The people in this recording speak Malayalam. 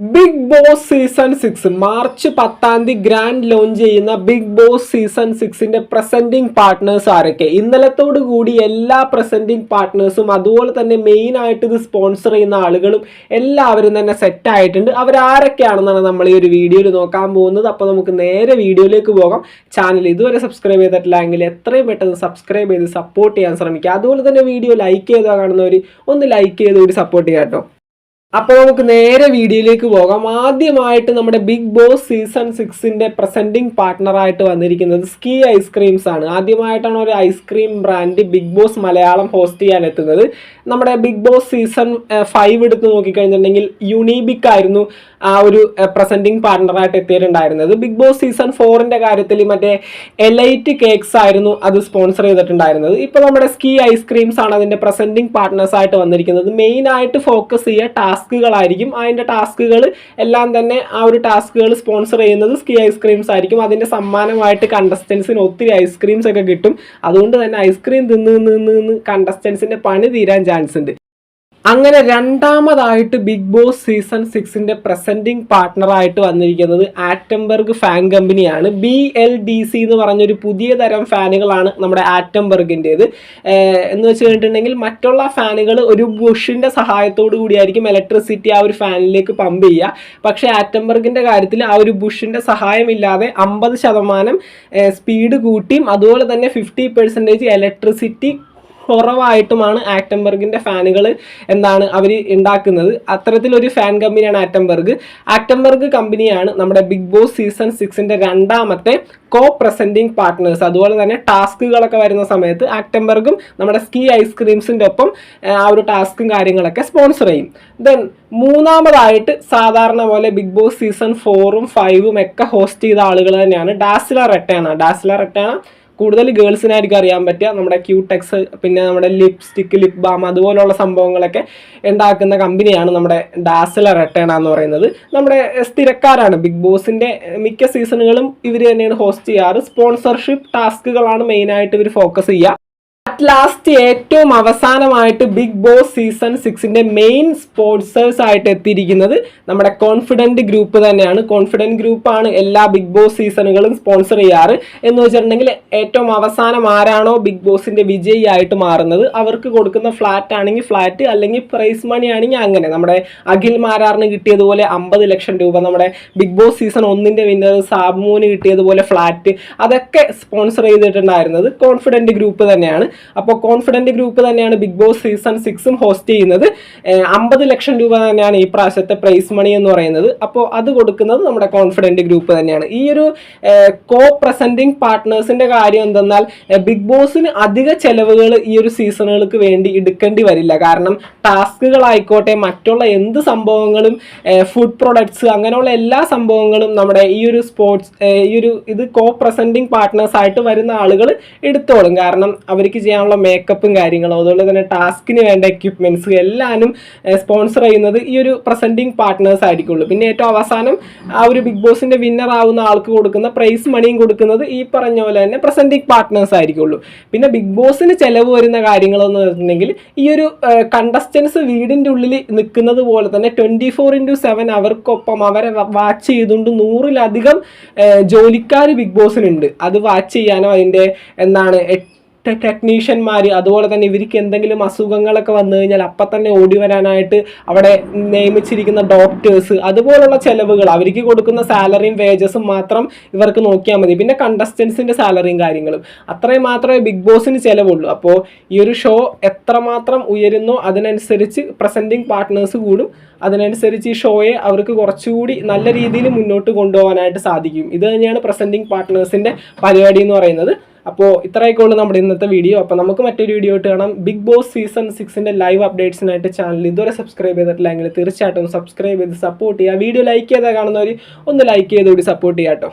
Bigg Boss season six March പത്താം തീയതി ഗ്രാൻഡ് ലോഞ്ച് ചെയ്യുന്ന ബിഗ് ബോസ് സീസൺ സിക്സിന്റെ പ്രസന്റിംഗ് പാർട്ട്നേഴ്സ് ആരൊക്കെ? ഇന്നലത്തോടു കൂടി എല്ലാ പ്രസന്റിംഗ് പാർട്ട്നേഴ്സും അതുപോലെ തന്നെ മെയിൻ ആയിട്ട് ഇത് സ്പോൺസർ ചെയ്യുന്ന ആളുകളും എല്ലാവരും തന്നെ സെറ്റ് ആയിട്ടുണ്ട്. അവരാരൊക്കെയാണെന്നാണ് നമ്മൾ ഈ ഒരു വീഡിയോയിൽ നോക്കാൻ പോകുന്നത്. അപ്പോൾ നമുക്ക് നേരെ വീഡിയോയിലേക്ക് പോകാം. ചാനൽ ഇതുവരെ സബ്സ്ക്രൈബ് ചെയ്തിട്ടില്ലെങ്കിൽ എത്രയും പെട്ടെന്ന് സബ്സ്ക്രൈബ് ചെയ്ത് സപ്പോർട്ട് ചെയ്യാൻ ശ്രമിക്കുക. അതുപോലെ തന്നെ വീഡിയോ ലൈക്ക് ചെയ്താൽ കാണുന്നവർ ഒന്ന് ലൈക്ക് ചെയ്ത് ഒരു സപ്പോർട്ട് ചെയ്യാം കേട്ടോ. അപ്പോൾ നമുക്ക് നേരെ വീഡിയോയിലേക്ക് പോകാം. ആദ്യമായിട്ട് നമ്മുടെ ബിഗ് ബോസ് സീസൺ സിക്സിന്റെ പ്രസന്റിംഗ് പാർട്ട്ണറായിട്ട് വന്നിരിക്കുന്നത് സ്കീ ഐസ്ക്രീംസ് ആണ്. ആദ്യമായിട്ടാണ് ഒരു ice cream brand Bigg Boss Malayalam host ചെയ്യാൻ എത്തുന്നത്. നമ്മുടെ ബിഗ് ബോസ് സീസൺ ഫൈവ് എടുത്ത് നോക്കിക്കഴിഞ്ഞിട്ടുണ്ടെങ്കിൽ യുണീബിക് ആയിരുന്നു ആ ഒരു പ്രസന്റിംഗ് പാർട്ട്ണറായിട്ട് എത്തിയിട്ടുണ്ടായിരുന്നത്. ബിഗ് ബോസ് സീസൺ ഫോറിന്റെ കാര്യത്തിൽ മറ്റേ എലൈറ്റ് കേക്ക്സ് ആയിരുന്നു അത് സ്പോൺസർ ചെയ്തിട്ടുണ്ടായിരുന്നത്. ഇപ്പോൾ നമ്മുടെ സ്കീ ഐസ്ക്രീംസ് ആണ് അതിന്റെ പ്രസന്റിംഗ് പാർട്ണേഴ്സ് ആയിട്ട് വന്നിരിക്കുന്നത്. മെയിനായിട്ട് ഫോക്കസ് ചെയ്യുക ടാസ്കുകളായിരിക്കും. അതിന്റെ ടാസ്കുകൾ എല്ലാം തന്നെ ആ ഒരു ടാസ്കുകൾ സ്പോൺസർ ചെയ്യുന്നത് സ്കീ ഐസ്ക്രീംസ് ആയിരിക്കും. അതിന്റെ സമ്മാനമായിട്ട് കണ്ടസ്റ്റൻസിന് ഒത്തിരി ഐസ്ക്രീംസ് ഒക്കെ കിട്ടും. അതുകൊണ്ട് തന്നെ ഐസ്ക്രീം തിന്ന് നിന്ന് നിന്ന് കണ്ടസ്റ്റൻസിന്റെ പണി തീരാൻ ചാൻസ് ഉണ്ട്. അങ്ങനെ രണ്ടാമതായിട്ട് ബിഗ് ബോസ് സീസൺ സിക്സിന്റെ പ്രസന്റിംഗ് പാർട്ട്ണറായിട്ട് വന്നിരിക്കുന്നത് ആറ്റംബർഗ് ഫാൻ കമ്പനിയാണ് ബി എൽ ഡി സി എന്ന് പറഞ്ഞൊരു പുതിയ തരം ഫാനുകളാണ് നമ്മുടെ ആറ്റംബർഗിന്റെത് എന്ന് വെച്ച് കഴിഞ്ഞിട്ടുണ്ടെങ്കിൽ മറ്റുള്ള ഫാനുകൾ ഒരു ബുഷിന്റെ സഹായത്തോടു കൂടിയായിരിക്കും ഇലക്ട്രിസിറ്റി ആ ഒരു ഫാനിലേക്ക് പമ്പ് ചെയ്യുക. പക്ഷേ ആറ്റംബർഗിന്റെ കാര്യത്തിൽ ആ ഒരു ബുഷിന്റെ സഹായമില്ലാതെ അമ്പത് ശതമാനം സ്പീഡ് കൂട്ടിയും അതുപോലെ തന്നെ ഫിഫ്റ്റി പെർസെന്റേജ് ഇലക്ട്രിസിറ്റി കുറവായിട്ടുമാണ് ആക്ടംബർഗിന്റെ ഫാനുകൾ എന്താണ് അവർ ഉണ്ടാക്കുന്നത് അത്തരത്തിലൊരു ഫാൻ കമ്പനിയാണ് ആക്ടംബർഗ്. ആക്ടംബർഗ് കമ്പനിയാണ് നമ്മുടെ ബിഗ് ബോസ് സീസൺ സിക്സിന്റെ രണ്ടാമത്തെ കോ പ്രസന്റിംഗ് പാർട്ട്നേഴ്സ് അതുപോലെ തന്നെ ടാസ്കുകളൊക്കെ വരുന്ന സമയത്ത് ആക്ടംബർഗും നമ്മുടെ സ്കീ ഐസ്ക്രീംസിന്റെ ഒപ്പം ആ ഒരു ടാസ്കും കാര്യങ്ങളൊക്കെ സ്പോൺസർ ചെയ്യും. ദെൻ മൂന്നാമതായിട്ട് സാധാരണ പോലെ ബിഗ് ബോസ് സീസൺ ഫോറും ഫൈവും ഒക്കെ ഹോസ്റ്റ് ചെയ്ത ആളുകൾ തന്നെയാണ് ഡാസില റെട്ടേണ. ഡാസില റെട്ടാന കൂടുതൽ ഗേൾസിനായിരിക്കും അറിയാൻ പറ്റുക. നമ്മുടെ ക്യൂടെക്സ് പിന്നെ നമ്മുടെ ലിപ്സ്റ്റിക് ലിപ് ബാം അതുപോലുള്ള സംഭവങ്ങളൊക്കെ ഉണ്ടാക്കുന്ന കമ്പനിയാണ് നമ്മുടെ ഡാസില റെട്ടേണ എന്ന് പറയുന്നത്. നമ്മുടെ സ്ഥിരക്കാരാണ്. ബിഗ് ബോസിന്റെ മിക്ക സീസണുകളും ഇവർ തന്നെയാണ് ഹോസ്റ്റ് ചെയ്യാറ്. സ്പോൺസർഷിപ്പ് ടാസ്കുകളാണ് മെയിനായിട്ട് ഇവർ ഫോക്കസ് ചെയ്യുക. അറ്റ് ലാസ്റ്റ് ഏറ്റവും അവസാനമായിട്ട് ബിഗ് ബോസ് സീസൺ സിക്സിന്റെ മെയിൻ സ്പോൺസേഴ്സ് ആയിട്ട് എത്തിയിരിക്കുന്നത് നമ്മുടെ കോൺഫിഡന്റ് ഗ്രൂപ്പ് തന്നെയാണ്. കോൺഫിഡന്റ് ഗ്രൂപ്പാണ് എല്ലാ ബിഗ് ബോസ് സീസണുകളും സ്പോൺസർ ചെയ്യാറ്. എന്ന് വെച്ചിട്ടുണ്ടെങ്കിൽ ഏറ്റവും അവസാനം ആരാണോ ബിഗ് ബോസിന്റെ വിജയി ആയിട്ട് മാറുന്നത്? അവർക്ക് കൊടുക്കുന്ന ഫ്ലാറ്റ് ആണെങ്കിൽ ഫ്ലാറ്റ് അല്ലെങ്കിൽ പ്രൈസ് മണി ആണെങ്കിൽ അങ്ങനെ. നമ്മുടെ അഖിൽ മാരാറിന് കിട്ടിയതുപോലെ അമ്പത് ലക്ഷം രൂപ നമ്മുടെ ബിഗ് ബോസ് സീസൺ ഒന്നിന്റെ വിന്നർ സാബുമോന് കിട്ടിയതുപോലെ ഫ്ലാറ്റ് അതൊക്കെ സ്പോൺസർ ചെയ്തിട്ടുണ്ടായിരുന്നത് കോൺഫിഡന്റ് ഗ്രൂപ്പ് തന്നെയാണ്. അപ്പോൾ കോൺഫിഡന്റ് ഗ്രൂപ്പ് തന്നെയാണ് ബിഗ് ബോസ് സീസൺ സിക്സും ഹോസ്റ്റ് ചെയ്യുന്നത്. അമ്പത് ലക്ഷം രൂപ തന്നെയാണ് ഈ പ്രാവശ്യത്തെ പ്രൈസ് മണി എന്ന് പറയുന്നത്. അപ്പോൾ അത് കൊടുക്കുന്നത് നമ്മുടെ കോൺഫിഡന്റ് ഗ്രൂപ്പ് തന്നെയാണ്. ഈ ഒരു കോ പ്രസന്റിംഗ് പാർട്ട്നേഴ്സിന്റെ കാര്യം എന്തെന്നാൽ ബിഗ് ബോസിന് അധിക ചെലവുകൾ ഈ ഒരു സീസണുകൾക്ക് വേണ്ടി എടുക്കേണ്ടി വരില്ല. കാരണം ടാസ്കുകളായിക്കോട്ടെ മറ്റുള്ള എന്ത് സംഭവങ്ങളും ഫുഡ് പ്രൊഡക്ട്സ് അങ്ങനെയുള്ള എല്ലാ സംഭവങ്ങളും നമ്മുടെ ഈ ഒരു സ്പോർട്സ് ഈ ഒരു ഇത് കോ പ്രസന്റിംഗ് പാർട്ട്നേഴ്സ് ആയിട്ട് വരുന്ന ആളുകൾ എടുത്തോളും. കാരണം അവർക്ക് ചെയ്യാനുള്ള മേക്കപ്പും കാര്യങ്ങളും അതുപോലെ തന്നെ ടാസ്കിന് വേണ്ട എക്യുപ്മെന്റ്സ് എല്ലാനും സ്പോൺസർ ചെയ്യുന്നത് ഈ ഒരു പ്രസന്റിങ് പാർട്ട്നേഴ്സ് ആയിരിക്കുള്ളൂ. പിന്നെ ഏറ്റവും അവസാനം ആ ഒരു ബിഗ് ബോസിന്റെ വിന്നർ ആവുന്ന ആൾക്ക് കൊടുക്കുന്ന പ്രൈസ് മണിയും കൊടുക്കുന്നത് ഈ പറഞ്ഞ പോലെ തന്നെ പ്രസന്റിങ് പാർട്ട്നേഴ്സ് ആയിരിക്കുള്ളൂ. പിന്നെ ബിഗ് ബോസിന് ചിലവ് വരുന്ന കാര്യങ്ങളെന്ന് പറഞ്ഞിട്ടുണ്ടെങ്കിൽ ഈ ഒരു കണ്ടസ്റ്റൻസ് വീടിന്റെ ഉള്ളിൽ നിൽക്കുന്നത് പോലെ തന്നെ ട്വന്റി ഫോർ ഇന്റു സെവൻ അവർക്കൊപ്പം അവരെ വാച്ച് ചെയ്തുകൊണ്ട് നൂറിലധികം ജോലിക്കാർ ബിഗ് ബോസിനുണ്ട് അത് വാച്ച് ചെയ്യാനോ അതിന്റെ എന്താണ് ടെക്നീഷ്യന്മാർ അതുപോലെ തന്നെ ഇവർക്ക് എന്തെങ്കിലും അസുഖങ്ങളൊക്കെ വന്നു കഴിഞ്ഞാൽ അപ്പം തന്നെ ഓടി വരാനായിട്ട് അവിടെ നിയമിച്ചിരിക്കുന്ന ഡോക്ടേഴ്സ് അതുപോലുള്ള ചിലവുകൾ അവർക്ക് കൊടുക്കുന്ന സാലറിയും വേജസും മാത്രം ഇവർക്ക് നോക്കിയാൽ മതി. പിന്നെ കണ്ടസ്റ്റൻസിന്റെ സാലറിയും കാര്യങ്ങളും. അത്രയും മാത്രമേ ബിഗ് ബോസിന് ചിലവുള്ളൂ. അപ്പോൾ ഈ ഒരു ഷോ എത്രമാത്രം ഉയരുന്നോ അതിനനുസരിച്ച് പ്രസന്റിങ് പാർട്ട്നേഴ്സ് കൂടും. അതിനനുസരിച്ച് ഈ ഷോയെ അവർക്ക് കുറച്ചുകൂടി നല്ല രീതിയിൽ മുന്നോട്ട് കൊണ്ടുപോകാനായിട്ട് സാധിക്കും. ഇത് തന്നെയാണ് പ്രസന്റിങ് പാർട്ട്നേഴ്സിന്റെ പരിപാടി എന്ന് പറയുന്നത്. അപ്പോൾ ഇത്രയൊക്കെയുള്ളൂ നമ്മുടെ ഇന്നത്തെ വീഡിയോ അപ്പോൾ നമുക്ക് മറ്റൊരു വീഡിയോ ആയിട്ട് കാണാം. ബിഗ് ബോസ് സീസൺ സിക്സിന്റെ ലൈവ് അപ്ഡേറ്റ്സിനായിട്ട് ചാനൽ ഇതുവരെ സബ്സ്ക്രൈബ് ചെയ്തിട്ടില്ലെങ്കിൽ തീർച്ചയായിട്ടും സബ്സ്ക്രൈബ് ചെയ്ത് സപ്പോർട്ട് ചെയ്യുക. വീഡിയോ ലൈക്ക് ചെയ്താൽ കാണുന്നവർ ഒന്ന് ലൈക്ക് ചെയ്തുകൂടി സപ്പോർട്ട് ചെയ്യാം കേട്ടോ.